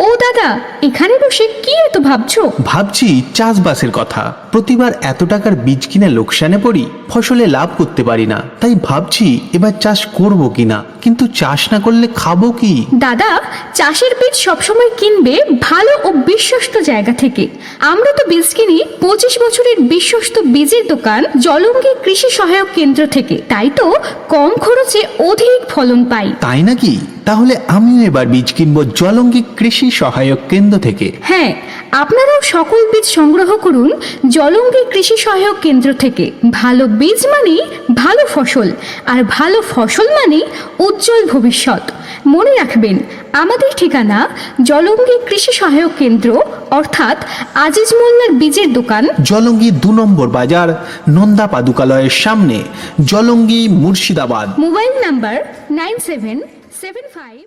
ও দাদা এখানে বসে কি এত ভাবছ? ভাবছি চাষবাসের কথা। প্রতিবার এত টাকার বীজ কিনে লোকসানে পড়ি। ফসলে লাভ করতে পারি না। তাই ভাবছি এবার চাষ করব কিনা। কিন্তু চাষ না করলে খাব কি? দাদা চাষের বীজ সবসময় কিনবে ভালো ও বিশ্বস্ত জায়গা থেকে। আমরা তো বীজ কিনি পঁচিশ বছরের বিশ্বস্ত বীজের দোকান জলঙ্গি কৃষি সহায়ক কেন্দ্র থেকে। তাই তো কম খরচে অধিক ফলন পাই। তাই নাকি? তাহলে আমিও এবার বীজ কিনবো জলঙ্গি কৃষি সহায়ক কেন্দ্র থেকে। হ্যাঁ আপনারাও সকল বীজ সংগ্রহ করুন জলঙ্গি কৃষি সহায়ক কেন্দ্র থেকে। ভালো বীজ মানে ভালো ফসল আর ভালো ফসল মানে উজ্জ্বল ভবিষ্যৎ। মনে রাখবেন আমাদের ঠিকানা জলঙ্গি কৃষি সহায়ক কেন্দ্র অর্থাৎ আজিজ মোল্লার বীজের দোকান। জলঙ্গি দু নম্বর বাজার নন্দা পাদুকালয়ের সামনে Jalangi Murshidabad. Mobile number nine seven seven five